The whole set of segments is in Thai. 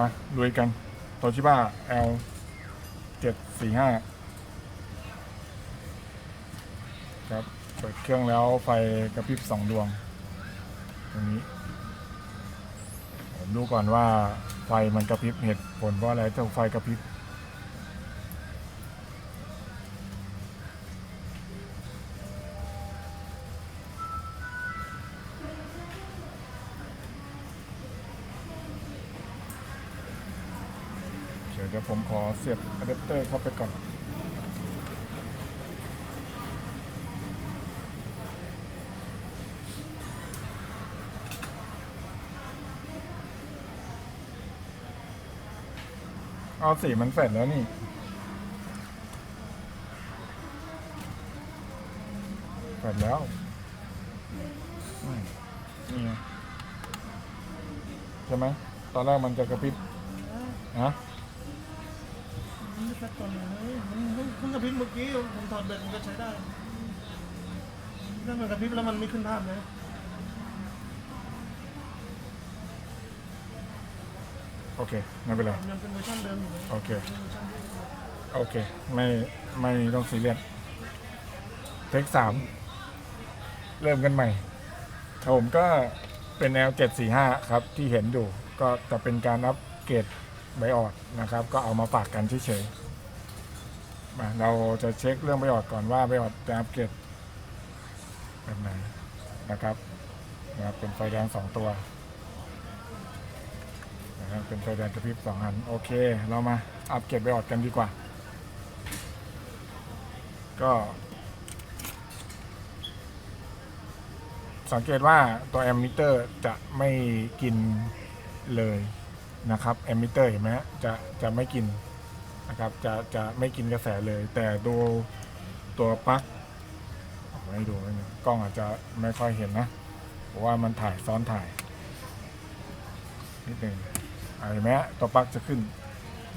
มาลุยกันโตชิบ้า L เจ็ดสี่ห้าครับ เปิดเครื่องแล้วไฟกระพริบสองดวง ตรงนี้ผมดูก่อนว่าไฟมันกระพริบเหตุผลเพราะอะไรถึงไฟกระพริบ ดี๋ยวเดี๋ยวผมขอเสียบอะแดปเตอร์เข้าไปก่อนเอาสีมันเสร็จแล้วนี่ เสร็จแล้ว นี่ใช่ไหม ตอนแรกมันจะกระพริบฮะ มันไม่ชัดตอนไหนมันเพิ่งกระพริบเมื่อกี้ผมถอดแบตมันก็ใช้ได้ถ้ามันกระพริบแล้วมันไม่ขึ้นภาพนะโอเคไม่เป็นไรยังเป็นเวอร์ชันเดิมอยู่เลยโอเคเป็นเวอร์ชันเดิมอยู่โอเค ไม่ไม่ต้องซีเรียสเทคสามเริ่มกันใหม่ครับผมก็เป็น L 7 4 5 ครับ ที่เห็นอยู่ก็จะเป็นการอัปเกรด ไบออดนะครับ ก็เอามาฝากกันเฉยๆมาเราจะเช็คเรื่องไบออดก่อนว่าไบออดจะอัปเกรดแบบไหนนะครับนะครับเป็นไฟแดงสองตัวนะครับเป็นไฟแดงกระพริบสองอันโอเค เรามาอัปเกรดไบออดกันดีกว่า ก็สังเกตว่าตัวแอมมิเตอร์จะไม่กินเลย นะครับแอมมิเตอร์เห็นไหมฮะจะจะไม่กินนะครับจะจะไม่กินกระแสเลย แต่ดูตัวปลั๊กเอาให้ดูนิดนึงกล้องอาจจะไม่ค่อยเห็นนะเพราะว่ามันถ่ายซ้อนถ่ายนิดหนึ่งอ่าเห็นไหมฮะตัวปลั๊กจะขึ้น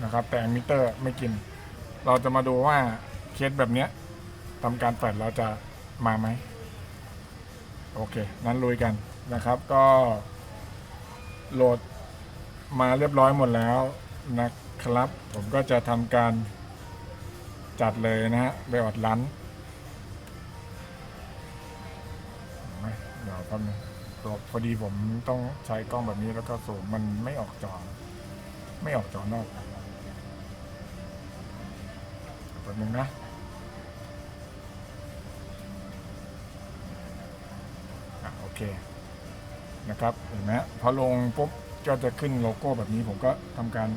นะครับ แต่แอมมิเตอร์ไม่กิน เราจะมาดูว่าเคสแบบเนี้ยทำการแฟลชเราจะมาไหมโอเค นั้นลุยกันนะครับ ก็โหลด มาเรียบร้อยหมดแล้วนะครับ ผมก็จะทำการจัดเลยนะฮะไปออดลันเห็นไหมเดี๋ยวแป๊บนึงพอดีผมต้องใช้กล้องแบบนี้แล้วก็สูงมันไม่ออกจอ ไม่ออกจอนอกแป๊บนึงนะอะโอเคนะครับเห็นไหมพอลงปุ๊บ ก็จะขึ้นโลโก้แบบนี้ผมก็ทำการ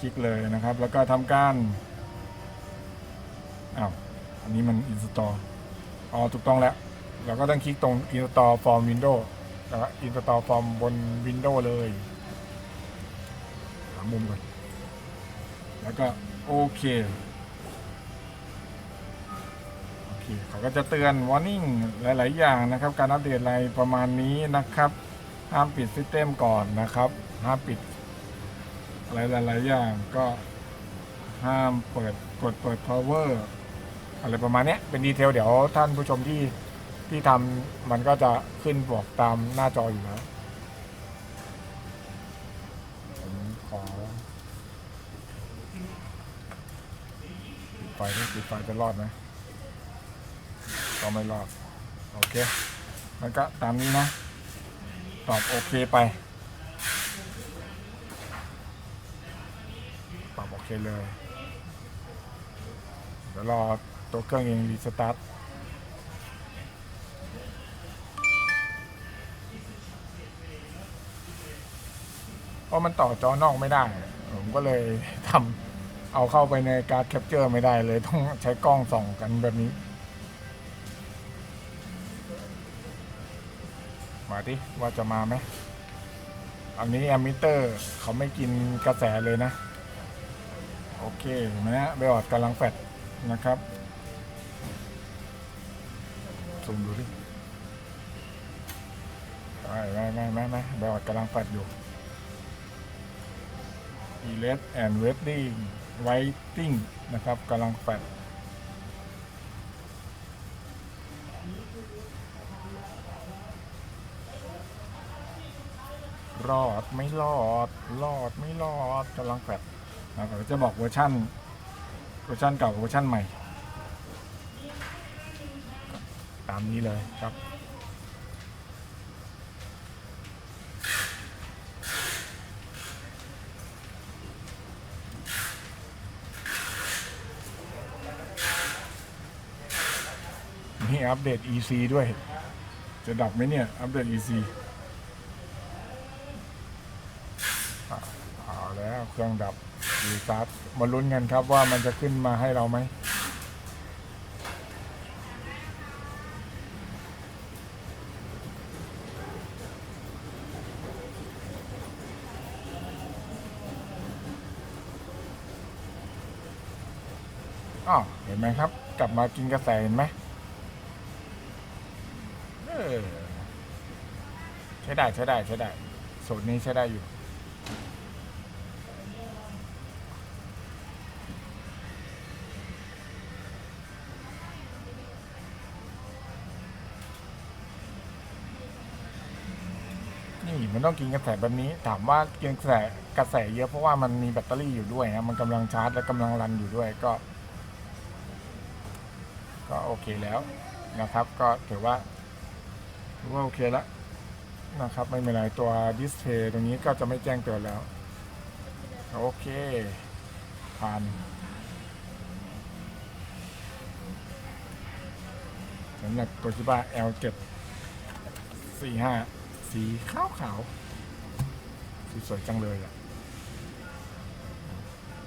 คลิกเลยนะครับ แล้วก็ทำการอ้าวอันนี้มัน install อ๋อถูกต้องแล้ว เราก็ต้องคลิกตรง install from window แล้วก็ install from บน window เลยหามุมก่อนแล้วก็โอเคโอเคเขาก็จะเตือน warning หลาย ๆ อย่างนะครับ การอัปเดตอะไรประมาณนี้นะครับ ห้ามปิดซิสเต็มก่อนนะครับ ห้ามปิดอะไรหลายๆอย่างก็ห้ามเปิดกดเปิด power อะไรประมาณเนี้ยเป็นดีเทลเดี๋ยวท่านผู้ชมที่ที่ทำมันก็จะขึ้นบอกตามหน้าจออยู่แล้วผมขอปิดไฟด้วยปิดไฟจะรอดไหมก็ไม่รอด โอเค มันก็ตามนี้นะ ตอบโอเคไปตอบโอเคเลย เดี๋ยวรอตัวเครื่องเองรีสตาร์ทเพราะมันต่อจอนอกไม่ได้ ผมก็เลยทำเอาเข้าไปในการ์ดแคปเจอร์ไม่ได้เลยต้องใช้กล้องส่องกันแบบนี้ มาดิว่าจะมาไหมอันนี้แอมมิเตอร์เขาไม่กินกระแสเลยนะ โอเคนไหมฮะเบลอดกำลังแฟดนะครับซูมดูดิไม่ไม่ไม่ไม่ไม่เบลอดกำลังแฟดอยู่ e l e t and waiting waiting นะครับกำลังแฟด รอดไม่รอดรอดไม่รอดกำลังแฟดนะครับจะบอกเวอร์ชั่นเวอร์ชันเก่าเวอร์ชันใหม่ ตามนี้เลยครับนี่อัปเดต EC ด้วย จะดับไหมเนี่ย อัปเดต EC อะ เอาแล้วเครื่องดับรีสตาร์ทมาลุ้นกันครับว่ามันจะขึ้นมาให้เราไหมอ้าวเห็นไหมครับ กลับมากินกระแสเห็นไหมใช้ได้ใช้ได้ใช้ได้สูตรนี้ใช้ได้อยู่ นี่มันต้องกินกระแสแบบนี้ ถามว่ากินกระแสกระแสเยอะเพราะว่ามันมีแบตเตอรี่อยู่ด้วยนะมันกำลังชาร์จและกำลังรันอยู่ด้วยก็ ก็โอเคแล้วนะครับ ก็ถือว่าถือว่าโอเคแล้วนะครับ ไม่เป็นไรตัวดิสเพย์ตรงนี้ก็จะไม่แจ้งเตือนแล้ว โอเคผ่านสำหรับตัวชิบ้า L7 45 สีขาวขาวๆสวยจังเลยอะ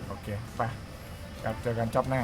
โอเค ไปกลับเจอกันจอบหน้า